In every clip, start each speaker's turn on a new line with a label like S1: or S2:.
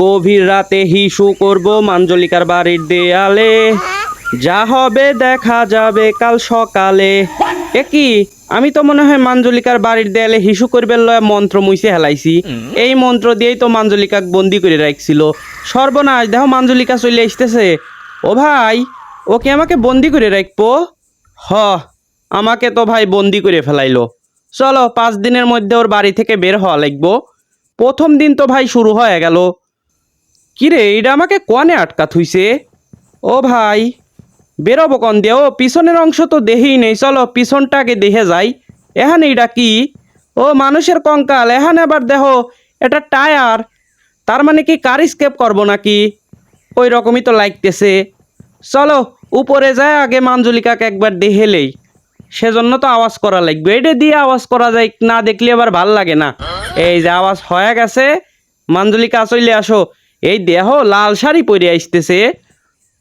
S1: গভীর রাতে হিসু করব মাঞ্জলিকার বাড়ির দেয়ালে। যা হবে দেখা যাবে কাল সকালে। এ কি? আমি তো মনে হয় মাঞ্জলিকার বাড়ির দেয়ালে হিসু করবে লয় মন্ত্র মুইছে হেলাইছি। এই মন্ত্র দিয়েই তো মাঞ্জলিকাক বন্দি করে রাখছিল সর্বনাশ, দেখো মাঞ্জলিকা চলে আসতেছে। ও ভাই ওকে আমাকে বন্দি করে রাখব হ, আমাকে তো ভাই বন্দি করে ফেলাইলো। চলো, পাঁচ দিনের মধ্যে ওর বাড়ি থেকে বের হওয়া লাগবো। প্রথম দিন তো ভাই শুরু হয়ে গেল। কিরে এটা আমাকে কনে আটকা থুইছে? ও ভাই, বেরোবো কন দিয়ে? ও, পিছনের অংশ তো দেহেই নেই, চলো পিছনটা আগে দেখে যাই। এখানে এইটা কি? ও, মানুষের কঙ্কাল এখানে আবার দেখো এটা টায়ার, তার মানে কি কার স্কেপ করব নাকি? ওই রকমই তো লাগতেছে। চলো, উপরে যায় আগে মাঞ্জলিকাকে একবার দেহেলেই সেজন্য তো আওয়াজ করা লাগবে। এটা দিয়ে আওয়াজ করা যায়, না দেখলে আবার ভালো লাগে না। এই যে আওয়াজ হয়ে গেছে, মাঞ্জলিকা চলে আসো। এই দেহ লাল শাড়ি পরে আসতেছে।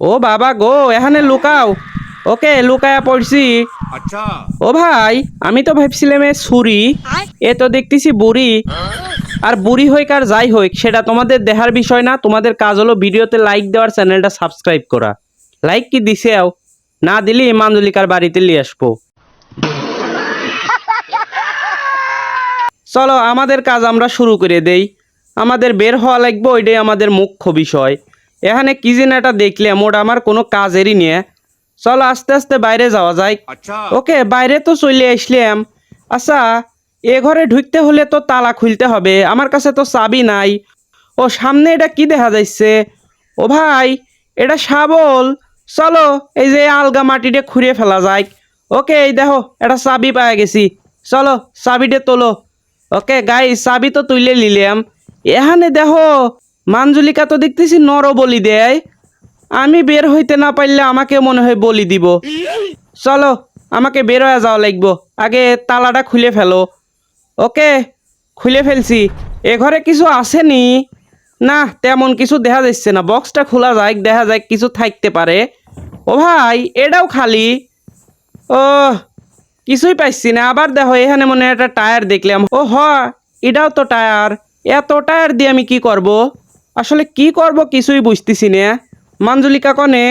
S1: ও বাবা গো এখানে লুকাও। ওকে লুকায়া পড়ছি।
S2: আচ্ছা।
S1: ও ভাই আমি তো ভাবছিলাম সুরি ছুরি এ তো দেখতেছি বুড়ি। আর বুড়ি হইক আর যাই হইক সেটা তোমাদের দেহার বিষয় না। তোমাদের কাজ হলো ভিডিওতে লাইক দেওয়ার চ্যানেলটা সাবস্ক্রাইব করা। লাইক কি দিছে না দিলি মাঞ্জলিকার বাড়িতে নিয়ে আসব। চলো আমাদের কাজ আমরা শুরু করে দেই। আমাদের বের হওয়া লাগবে ওইটাই আমাদের মুখ্য বিষয়। এখানে কি জিনাটা দেখলে মোট আমার কোনো কাজেরই নিয়ে চলো আস্তে আস্তে বাইরে যাওয়া যায়
S2: আচ্ছা।
S1: ওকে বাইরে তো চলে আসলাম। আচ্ছা এ ঘরে ঢুকতে হলে তো তালা খুলতে হবে। আমার কাছে তো চাবি নাই। ও সামনে এটা কি দেখা যাচ্ছে? ও ভাই এটা শাবল। চলো এই যে আলগা মাটিটা খুঁড়িয়ে ফেলা যায় ওকে এই দেখো এটা চাবি পাওয়া গেছি। চলো চাবিটা তোলো। ওকে গাই চাবি তো তুলে নিলাম। এখানে দেখো, মাঞ্জলিকা তো দেখতেছি নর বলি দেয়। আমি বের হইতে না পারলে আমাকে মনে হয় বলি দিব। চলো, আমাকে বের হয়ে যাওয়া লাগবো। আগে তালাটা খুলে ফেলো। ওকে, খুলে ফেলছি। এ ঘরে কিছু আসেনি। না, তেমন কিছু দেখা যাচ্ছে না। বক্সটা খোলা যায় দেখা যায় কিছু থাকতে পারে। ও ভাই, এটাও খালি। ও, কিছুই পাইছি না। আবার দেখো, এখানে মনে একটা টায়ার দেখলাম। ও হ এটাও তো টায়ার। এত টায়ার দিয়ে আমি কি করব? আসলে কি করব কিছুই বুঝতেছি না। মাঞ্জলিকা কনে,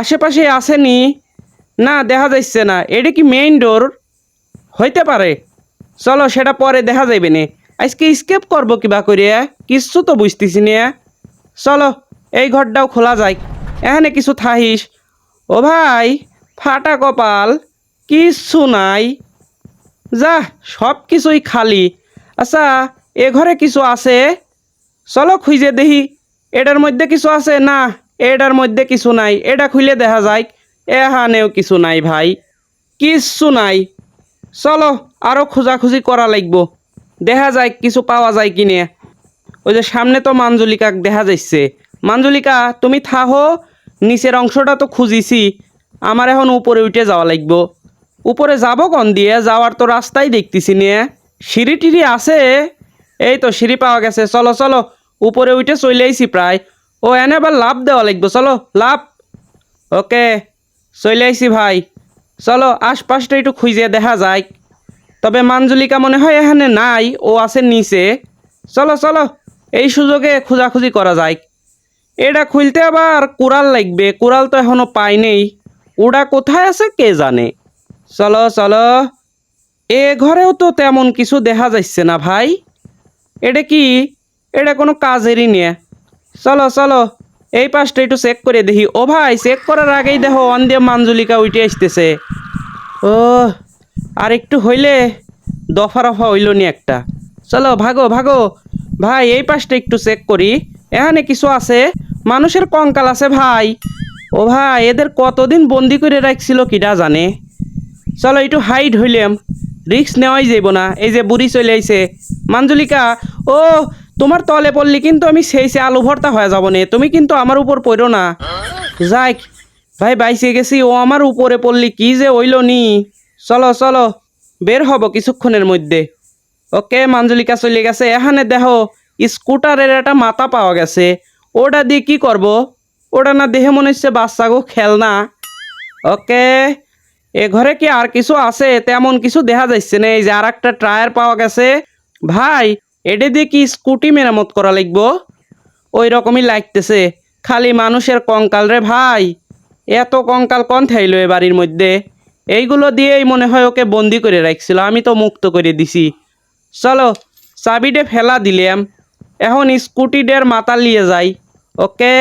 S1: আশেপাশে আসেনি না? দেখা যাচ্ছে না। এটা কি মেইন ডোর হইতে পারে। চলো, সেটা পরে দেখা যাইবে নে। আজকে স্কেপ করব কিবা করিয়া কিচ্ছু তো বুঝতেছি না। চলো, এই ঘরটাও খোলা যায় এখানে কিছু থাহিস ও ভাই, ফাটা কপাল কিচ্ছু নাই। যা সব কিছুই খালি। আচ্ছা এ ঘরে কিছু আছে? চলো খুঁজে দেখি। এটার মধ্যে কিছু আছে? না, এটার মধ্যে কিছু নাই। এটা খুলে দেখা যায় এহানেও কিছু নাই ভাই। কিচ্ছু নাই। চলো আরও খোঁজাখুঁজি করা লাগব। দেখা যায় কিছু পাওয়া যায় কিনে। ওই যে সামনে তো মাঞ্জলিকাক দেখা যাচ্ছে মাঞ্জলিকা, তুমি থাহো। নিচের অংশটা তো খুঁজিছি। আমার এখন উপরে উঠে যাওয়া লাগবো। উপরে যাব কন দিয়ে? যাওয়ার তো রাস্তাই দেখতেছি নিয়ে সিঁড়ি টিড়ি আছে? এই তো সিঁড়ি পাওয়া গেছে, চলো চলো। উপরে উঠে চলে আইছি প্রায়। ও, এনে আবার লাভ দেওয়া লাগবে, চলো লাভ ওকে, চলে আইছি ভাই। চলো, আশপাশটা একটু খুঁজে দেখা যায় তবে মাঞ্জলিকা মনে হয় এখানে নাই, ও আছে নিচে। চলো চলো, এই সুযোগে খোঁজাখুঁজি করা যায় এটা খুলতে আবার কুড়াল লাগবে, কুড়াল তো এখনও পাই নেই। ওটা কোথায় আছে কে জানে? চলো চলো, এ ঘরেও তো তেমন কিছু দেখা যাচ্ছে না ভাই। এটা কি? এটা কোনো কাজেরই নিয়ে। চলো চলো, এই পাশটা একটু চেক করে দেখি। ও ভাই চেক করার আগেই দেখো অন দিয়ে মাঞ্জলিকা উঠে আসতেছে। ও, আর একটু হইলে দফা রফা হইল নি একটা। চলো, ভাগো ভাগো। ভাই, এই পাশটা একটু চেক করি। এখানে কিছু আছে? মানুষের কঙ্কাল আছে ভাই। ও ভাই, এদের কতদিন বন্দি করে রাখছিল কিটা জানে? চলো, একটু হাইট হইলাম। রিক্স নেওয়াই যাইব না। এই যে বুড়ি চলে আইছে। মাঞ্জলিকা, ও, তোমার তলে পড়লি কিন্তু আমি সেই সে আলু ভর্তা হয়ে যাব নে, তুমি কিন্তু আমার উপর পড়ো না। যাই, ভাই বাইসে গেছি, ও আমার উপরে পড়লি, কি যে হইল নি? চলো চলো, বের হব কিছুক্ষণের মধ্যে। ওকে, মাঞ্জলিকা চলে গেছে, এখানে দেখো, স্কুটারের একটা মাথা পাওয়া গেছে। ওটা দিয়ে কি করব? ওটা না দেহে মনে হচ্ছে বাচ্চা বাচ্চাগো খেলনা। ওকে, এ ঘরে কি আর কিছু আছে? তেমন কিছু দেখা যাচ্ছে না, এই যে আর একটা টায়ার পাওয়া গেছে। ভাই, এডে দিয়ে কি স্কুটি মেরামত করা লাগবো ওই রকমই লাগতেছে, খালি মানুষের কঙ্কাল রে ভাই। এত কঙ্কাল কন থাইলো এ বাড়ির মধ্যে? এইগুলো দিয়েই মনে হয় ওকে বন্দি করে রাখছিল, আমি তো মুক্ত করে দিছি। চলো, চাবিটে ফেলা দিলাম। এখন স্কুটিদের মাথা নিয়ে যাই। ওকে,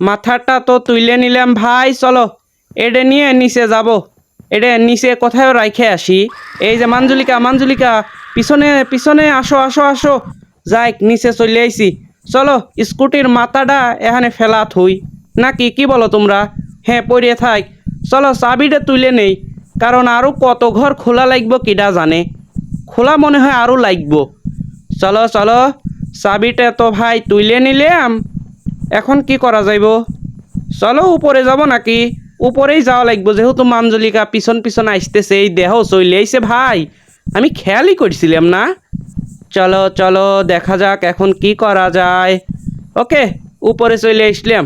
S1: মাথাটা তো তুলে নিলাম ভাই, চলো। এডে নিয়ে নিচে যাব। এডে নিচে কোথায় রাখে আসি। এই যে মাঞ্জুলিকা মাঞ্জুলিকা। পিছনে পিছনে, আসো আসো আসো। যাই নিচে চলে আইছি। চলো, স্কুটির মাথাটা এখানে ফেলা থুই। নাকি, কি বলো তোমরা? হ্যাঁ পড়ে থাক। চলো, চাবিটা তুলে নেই। কারণ আরও কত ঘর খোলা লাগবো কিডা জানে। খোলা মনে হয় আরও লাগবো। চলো চলো, চাবিটা তো ভাই তুলে নিলাম। এখন কি করা যাইব? চলো, উপরে যাব নাকি? উপরেই যাওয়া লাগবো, যেহেতু মাঞ্জলিকা পিছন পিছন আসতেছে, এই দেহ চলে আইছে ভাই। আমি খেয়ালই করছিলাম না। চলো চলো দেখা যাক এখন কি করা যায়। ওকে উপরে চলে আসলাম।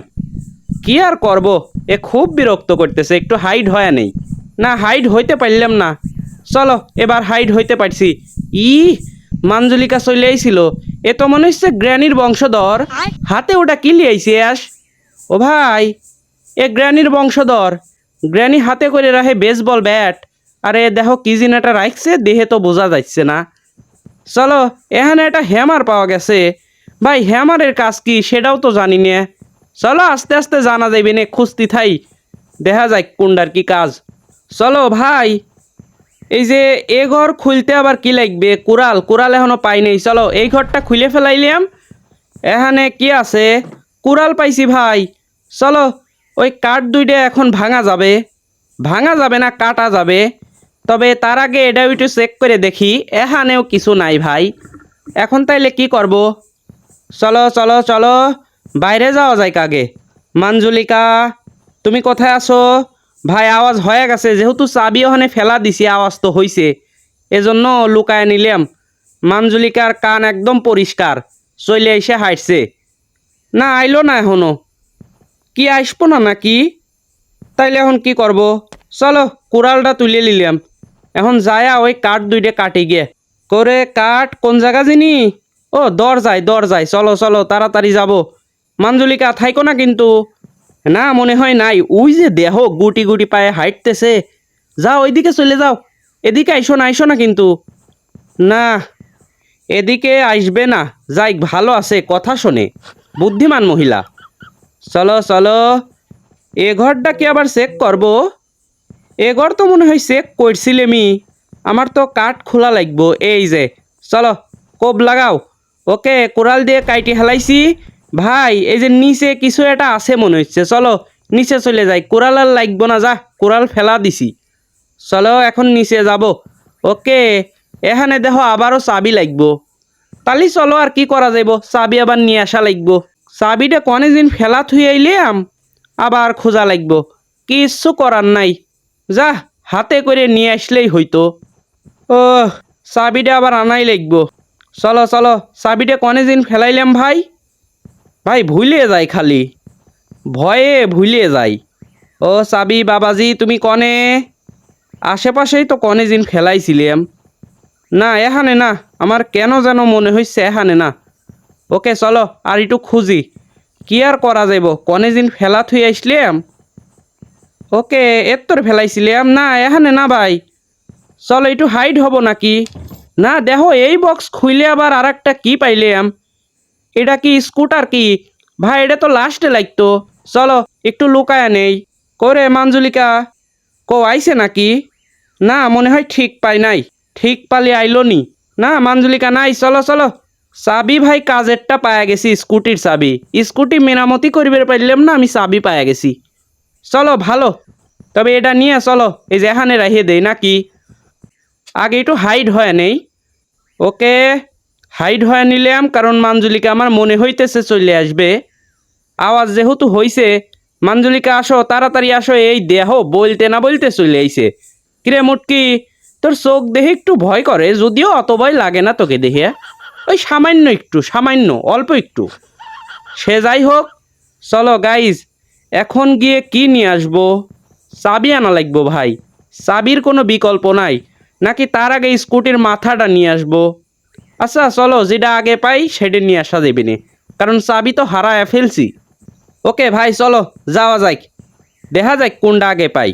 S1: কি আর করব? এ খুব বিরক্ত করতেছে একটু হাইট হয় নেই। না হাইট হইতে পারলাম না। চলো এবার হাইট হইতে পারছি। ই মাঞ্জলিকা চলে আইছিল। এ তো মনে হচ্ছে গ্র্যানির বংশধর। হাতে ওটা কি লিয়াইছে আস ও ভাই এ গ্র্যানির বংশধর। গ্র্যানি হাতে করে রাখে বেসবল ব্যাট আরে দেখো কি জিনাটা রাখছে দেহে তো বোঝা যাচ্ছে না। চলো, এখানে একটা হ্যামার পাওয়া গেছে। ভাই হ্যামারের কাজ কি সেটাও তো জানি না। চলো, আস্তে আস্তে জানা যাইবে নে, খুঁজতি থাই। দেখা যায় কোনটার কি কাজ। চলো, ভাই, এই যে এ ঘর খুলতে আবার কি লাগবে? কুড়াল কুড়াল এখনও পাই নাই। চলো, এই ঘরটা খুলে ফেলাইলাম। এখানে কি আছে? কুড়াল পাইছি, ভাই। চলো, ওই কাঠ দুইটা এখন ভাঙা যাবে। ভাঙা যাবে না, কাটা যাবে। তবে তার আগে এটা একটু চেক করে দেখি। এখানেও কিছু নাই ভাই। এখন তাইলে কি করব? চলো চলো চলো। বাইরে যাওয়া যায় কাগে মাঞ্জুলিকা, তুমি কোথায় আছো? ভাই, আওয়াজ হয়ে গেছে। যেহেতু চাবি ওখানে ফেলা দিছি, আওয়াজ তো হইছে। এজন্য লুকায় নিলাম। মাঞ্জুলিকার কান একদম পরিষ্কার। চলে এসে হাঁটছে। না, আইলো না এখনও। কি, আসব না নাকি? তাইলে এখন কি করব? চলো, কুড়ালটা তুলে নিলাম। এখন যায়া ওই কাঠ দুইটা কাটি গিয়ে করে কাঠ কোন জায়গা যিনি? ও দরজায় দরজায় চলো চলো, তাড়াতাড়ি যাব। মাঞ্জলিকা, থাইকো না কিন্তু। না, মনে হয় নাই। ওই যে দেহ গুটি গুটি পায়ে হাঁটতেছে। যাও, ওইদিকে চলে যাও। এদিকে আইসো না আইসো না কিন্তু। না, এদিকে আসবে না। যাই, ভালো আছে, কথা শোনে। বুদ্ধিমান মহিলা। চলো চলো। এ ঘরটা কি আবার চেক করব? এ ঘর তো মনে হয় চেক করছিলেমি আমার তো কাঠ খোলা লাগবো, এই যে। চলো, কোপ লাগাও। ওকে কোরাল দিয়ে কাইটি হেলাইছি। ভাই, এই যে নিচে কিছু একটা আছে মনে হচ্ছে চলো, নিচে চলে যাই কোরাল আর লাগবো না, যা। কোরাল ফেলা দিছি। চলো, এখন নিচে যাব। ওকে এখানে দেখো আবারও চাবি লাগবো। তালি চলো, আর কি করা যাইব? চাবি আবার নিয়ে আসা লাগব। চাবিটা কনে দিন ফেলা থুই আইলাম আবার খোঁজা লাগব। কিচ্ছু করার নাই। যা, হাতে করে নিয়ে আসলেই হইতো। ও চাবিটা আবার আনাই লাগব। চলো চলো, চাবিটা কনে দিন ফেলাইলাম ভাই? ভাই, ভুলে যায় খালি। ভয়ে ভুলে যাই ও চাবি, বাবাজি, তুমি কনে? আশেপাশেই তো কনে দিন ফেলাইছিলাম। না, এখানে না, আমার কেন যেন মনে হচ্ছে এখানে না। ওকে, চলো, আর একটু খুঁজি। কি আর করা যাইব? কনে দিন ফেলা থুই আসলাম? ওকে এর তোর ফেলাইছিলাম। না, এখানে না ভাই। চলো, একটু হাইট হব নাকি? না, দেখো, এই বক্স খুইলে আবার আর একটা কি পাইলাম? এটা কি স্কুটার কি? ভাই, এটা তো লাস্টে লাগতো। চলো, একটু লুকায়া নেই। করে, মাঞ্জুলিকা? কো, আইছে নাকি? না, মনে হয় ঠিক পাই নাই। ঠিক পালি আইলো নি। না, মাঞ্জুলিকা নাই। চলো চলো। চাবি ভাই, কাজেরটা পায়া গেছি স্কুটির চাবি। স্কুটি মেরামতি করিবে পারলাম না, আমি চাবি পায়া গেছি। চলো, ভালো। তবে এটা নিয়ে চলো। এই যে এখানে রাখিয়ে দেই নাকি? আগে একটু হাইড হয় নেই। ওকে হাইড হয়ে নিলাম, কারণ মাঞ্জুলিকা আমার মনে হইতেছে চলে আসবে। আওয়াজ যেহেতু হইছে, মাঞ্জুলিকা আসো, তাড়াতাড়ি আসো, এই দেহ বলতে না বলতে চলে আইছে। কিরে মুটকি, তোর চোখ দেখে একটু ভয় করে, যদিও অত ভয় লাগে না তোকে দেখে ওই সামান্য একটু, সামান্য, অল্প একটু। সে যাই হোক, চলো গাইজ এখন গিয়ে কি নিয়ে আসব? চাবি আনা লাগবো ভাই। চাবির কোনো বিকল্প নাই, নাকি তার আগে স্কুটির মাথাটা নিয়ে আসব? আচ্ছা চলো, যেটা আগে পাই সেটা নিয়ে আসা দেবে নে, কারণ চাবি তো হারায় ফেলছি। ওকে ভাই, চলো, যাওয়া যাক। দেখা যাক কোনটা আগে পাই।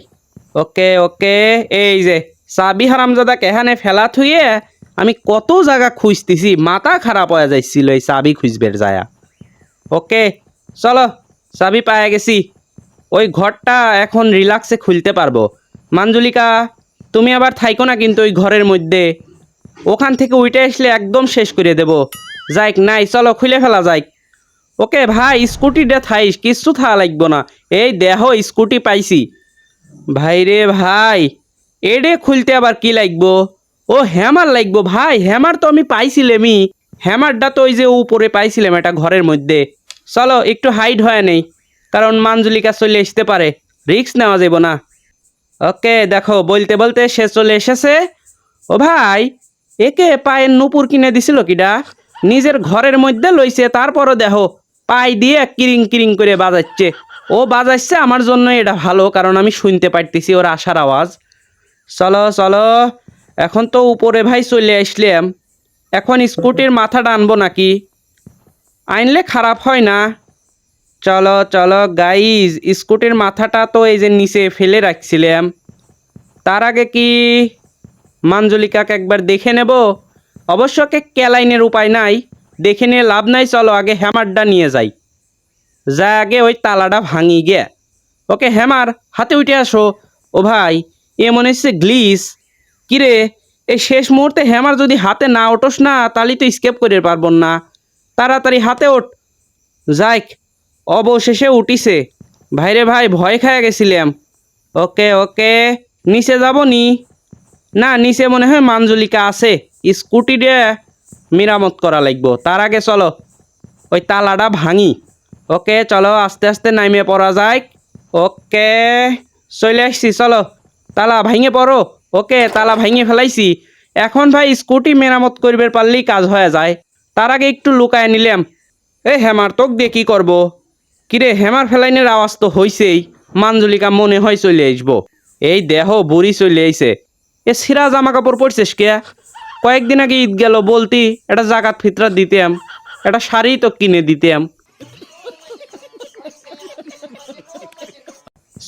S1: ওকে ওকে, এই যে, চাবি হারামজাদাকে এখানে ফেলা থুয়ে আমি কত জায়গা খুঁজতেছি, মাথা খারাপ হয়ে যাইছিল এই চাবি খুঁজবের যায়া ওকে, চলো চাবি পায়ে গেছি। ওই ঘরটা এখন রিল্যাক্সে খুলতে পারব। মাঞ্জুলিকা, তুমি আবার থাইকো না কিন্তু ওই ঘরের মধ্যে। ওখান থেকে উইটে আসলে একদম শেষ করে দেব। যাইক, নাই, চলো, খুলে ফেলা যাইক। ওকে ভাই, স্কুটিটা থাইস, কিচ্ছু থা লাগবো না। এই দেহ স্কুটি পাইছি। ভাই রে ভাই, এডে খুলতে আবার কি লাগবো? ও, হ্যামার লাগবো ভাই, হ্যামার তো আমি পাইছিলামই। হ্যামারটা তো ওই যে উপরে পাইছিলাম এটা ঘরের মধ্যে। চলো, একটু হাইড হয় নেই, কারণ মাঞ্জুলিকা চলে আসতে পারে। রিক্স নেওয়া যাব না। ওকে, দেখো, বলতে বলতে সে চলে এসেছে। ও ভাই, একে পায়ের নুপুর কিনে দিছিল কিডা? নিজের ঘরের মধ্যে লইছে, তারপরও দেখো পাই দিয়ে কিরিং কিরিং করে বাজাচ্ছে। ও বাজাচ্ছে আমার জন্য এটা ভালো, কারণ আমি শুনতে পারতেছি ওর আশার আওয়াজ। চলো চলো, এখন তো উপরে ভাই চলে আসলাম। এখন স্কুটির মাথাটা আনব নাকি? আনলে খারাপ হয় না। চলো চলো গাইজ স্কুটির মাথাটা তো এই যে নিচে ফেলে রাখছিলাম। তার আগে কি মাঞ্জলিকাকে একবার দেখে নেব? অবশ্য কে ক্যালাইনের উপায় নাই। দেখে নিয়ে লাভ নাই, চলো আগে হ্যামারটা নিয়ে যাই। যা আগে ওই তালাটা ভাঙি গে ওকে, হ্যামার, হাতে উঠে আসো। ও ভাই, এ মনে হচ্ছে গ্লিস। কিরে, এই শেষ মুহূর্তে হ্যামার যদি হাতে না ওঠোস না, তাহলে তো স্কেপ করে পারব না। তাড়াতাড়ি হাতে ওঠ। যাইক, অবশেষে উঠিছে। ভাইরে ভাই, ভয় খায় গেছিলাম। ওকে ওকে, নিচে যাব নি? না, নিচে মনে হয় মাঞ্জলিকা আছে। স্কুটি দিয়ে মেরামত করা লাগবো। তার আগে চলো। ওই তালাটা ভাঙি। ওকে, চলো, আস্তে আস্তে নামিয়ে পড়া যায় ওকে, চলে আসছি, চলো। তালা ভাঙে পড়ো। ওকে, তালা ভাঙে ফেলাইছি। এখন ভাই, স্কুটি মেরামত করবে পারলেই কাজ হয়ে যায়। তার আগে একটু লুকায় নিলাম। এই হেমার, তোক দিয়ে কী করব? কিরে, হেমার ফেলাইনের আওয়াজ তো হইছেই। মাঞ্জলিকা মনে হয় চলে আসব। এই দেহ, বুড়ি চলে আইছে। এ সিরা জামা কাপড় পরছিস কে? কয়েকদিন আগে ঈদ গেল, বলতি, এটা জাকাত ফিতরা দিতাম। এটা শাড়ি তো কিনে দিতাম।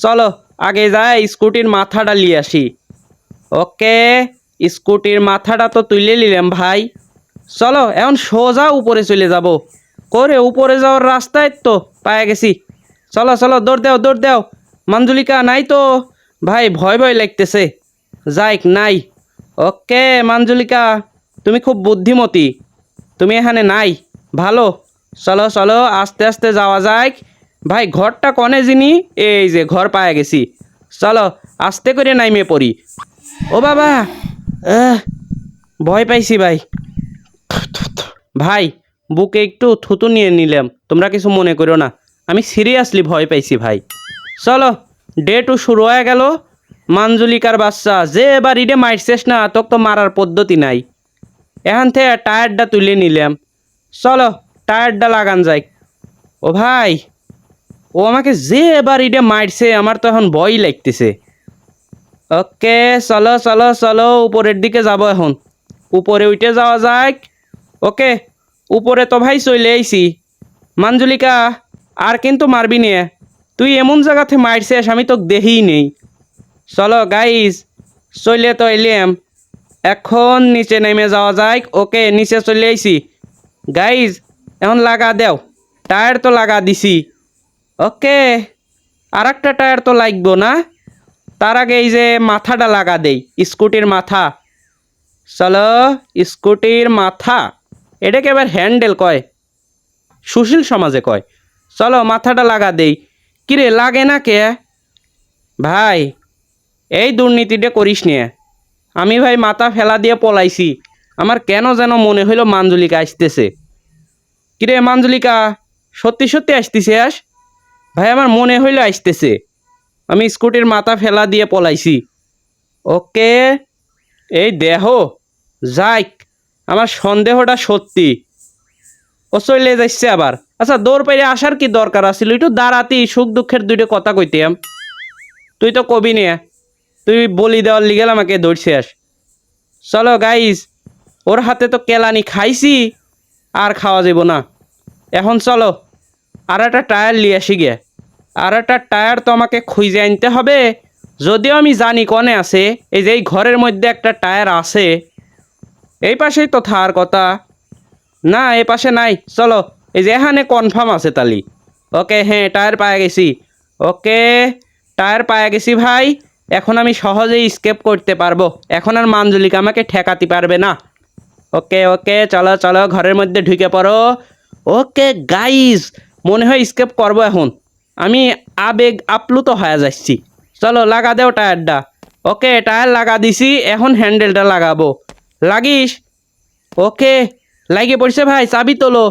S1: চলো, আগে যাই, স্কুটির মাথাটা নিয়ে আসি। ওকে, স্কুটির মাথাটা তো তুলে নিলাম ভাই। চলো, এখন সোজা উপরে চলে যাব। করে উপরে যাওয়ার রাস্তায় তো পায়ে গেছি। চলো চলো, দৌড় দেও দৌড় দেও। মঞ্জুলিকা, নাই তো। ভাই, ভয় ভয় লাগতেছে। যাইক, নাই। ওকে, মঞ্জুলিকা, তুমি খুব বুদ্ধিমতী। তুমি এখানে নাই। ভালো। চলো চলো, আস্তে আস্তে যাওয়া যায় ভাই, ঘরটা কনে যিনি? এই যে, ঘর পায়ে গেছি। চলো, আস্তে করে নাইমে পড়ি। ও বাবা! ভয় পাইছি ভাই। ভাই, বুকে একটু থুতু নিয়ে নিলাম, তোমরা কিছু মনে করো না। আমি সিরিয়াসলি ভয় পাইছি ভাই। চলো ডে টু শুরু হয়ে গেল। মাঞ্জুলিকার বাচ্চা, যে এবার ইডে মারছিস না, তোকে তো মারার পদ্ধতি নাই। এখান থেকে টায়ারটা তুলে নিলাম। চলো, টায়ারটা লাগান যাই। ও ভাই, ও আমাকে যে এবার ইডে মারছে, আমার তো এখন ভয় লাগতেছে। ওকে, চলো চলো চলো, উপরের দিকে যাব এখন। উপরে উঠে যাওয়া যাক। ওকে, উপরে তো ভাই চলে আইছি। মাঞ্জুলিকা, আর কিন্তু মারবি নিয়ে তুই এমন জায়গাতে মারছিস, আমি তো দেখিই নেই। চলো গাইস চলে তো এলিয়াম এখন নিচে নেমে যাওয়া যায় ওকে, নিচে চলে আইছি। গাইজ এখন লাগা দেও। টায়ার তো লাগা দিছি। ওকে আর একটা টায়ার তো লাগবো না। তার আগে এই যে মাথাটা লাগা দেই, স্কুটির মাথা। চলো, স্কুটির মাথা। এটাকে এবার হ্যান্ডেল কয়? সুশীল সমাজে কয়। চলো মাথাটা লাগা দেই। কিরে, লাগে না কে? ভাই, এই দুর্নীতিটা করিস নিয়ে আমি ভাই মাথা ফেলা দিয়ে পলাইছি। আমার কেন যেন মনে হইল মাঞ্জুলিকা আসতেছে। কিরে মাঞ্জুলিকা, সত্যি সত্যি আসতেছে আস? ভাই, আমার মনে হইল আসতেছে। আমি স্কুটির মাথা ফেলা দিয়ে পলাইছি। ওকে, এই দেহ, যাইক। আমার সন্দেহটা সত্যি। ও চলে যাচ্ছে আবার। আচ্ছা দৌড় পেরে আসার কি দরকার আছিল? একটু দাঁড়াতি, সুখ দুঃখের দুইটা কথা কইতাম। তুই তো কবি নিয়ে তুই বলি দেওয়ার লিগেল আমাকে ধরছে আস। চলো গাইস ওর হাতে তো কেলানি খাইছি, আর খাওয়া যাব না। এখন চলো, আর একটা টায়ার নিয়ে আসি গে। আর একটা টায়ার তো আমাকে খুঁজে আনতে হবে। যদিও আমি জানি কনে আছে, এই যে এই ঘরের মধ্যে একটা টায়ার আছে এই পাশেই তো থার কথা। না এই পাশে নাই। চলো, এই যে এখানে কনফার্ম আছে তালি। ওকে হ্যাঁ টায়ার পায়ে গেছি। ওকে, টায়ার পায়ে গেছি ভাই। এখন আমি সহজেই স্কেপ করতে পারব। এখন আর মাঞ্জলিকা আমাকে ঠেকাতে পারবে না। ওকে ওকে, চলো চলো, ঘরের মধ্যে ঢুকে পড়ো। ওকে গাইজ মনে হয় স্কেপ করব এখন। আমি আবেগ আপ্লুত হয়ে যাচ্ছি। চলো, লাগা দেও টায়ারটা। ওকে, টায়ার লাগা দিছি, এখন হ্যান্ডেলটা লাগাবো। লাগিস। ওকে, লাগিয়ে পড়ছে ভাই, চাবি তোলো।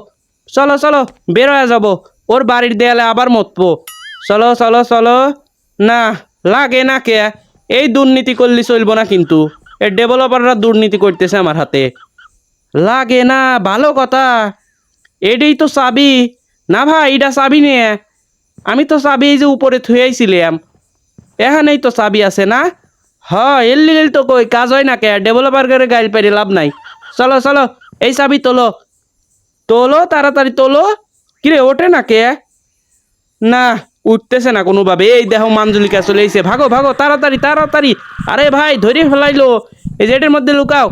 S1: চলো চলো বের হয়ে যাব। ওর বাড়ির দেয়ালে আবার মতবো। চলো চলো চলো। না, লাগে না কে? এই দুর্নীতি করলে চলবো না কিন্তু। এই ডেভেলপাররা দুর্নীতি করতেছে আমার হাতে। লাগে না, ভালো কথা। এটাই তো চাবি। না ভাই, এটা চাবি নিয়ে। আমি তো চাবি এই যে উপরে থুয়েছিলাম এখানেই তো চাবি আছে না? হ এর লিগেল তো কই, কাজ হয় না কে? ডেভেলপার করে গাইল পেরে লাভ নাই। চলো চলো, এই চাবি তোলো। তোলো, তাড়াতাড়ি তোলো। কিরে, ওঠে না কে? না, উঠতেছে না কোনোভাবে। এই দেখো, মাঞ্জলিকা চলে এসে ভাগো ভাগো, তাড়াতাড়ি তাড়াতাড়ি। আরে ভাই, ধরে ফেলাইলো। এই যে এটার মধ্যে লুকাও।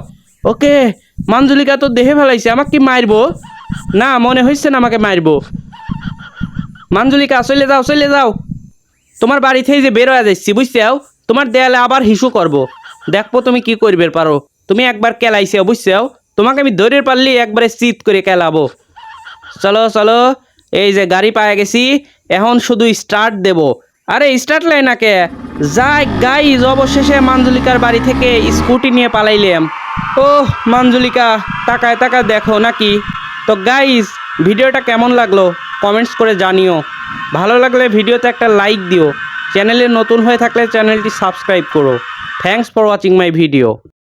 S1: ওকে, মাঞ্জলিকা তো দেহে ফেলাইছে, আমাকে কি মারবো? না, মনে হচ্ছে না আমাকে মারবো। মাঞ্জলিকা, চলে যাও চলে যাও। তোমার বাড়ি থেকে যে বের হয়ে যাচ্ছি বুঝছাও তোমার দেয়ালে আবার হিসু করব। দেখব তুমি কি করবে পারো। তুমি একবার কেলাইছে, বুঝছাও? তোমাকে আমি ধরে পারলি একবারে চিত করে কেলাবো। চলো চলো, এই যে গাড়ি পায়ে গেছি, এখন শুধু স্টার্ট দেব। আরে স্টার্ট লাই নাকে যাই গাইজ অবশেষে মাঞ্জলিকার বাড়ি থেকে স্কুটি নিয়ে পালাইলাম। ও মাঞ্জলিকা, তাকায় তাকায় দেখো নাকি? তো গাইজ ভিডিওটা কেমন লাগল? কমেন্টস করে জানিও। ভালো লাগলে ভিডিওতে একটা লাইক দিও। চ্যানেলে নতুন হয়ে থাকলে চ্যানেলটি সাবস্ক্রাইব করো। Thanks for watching my video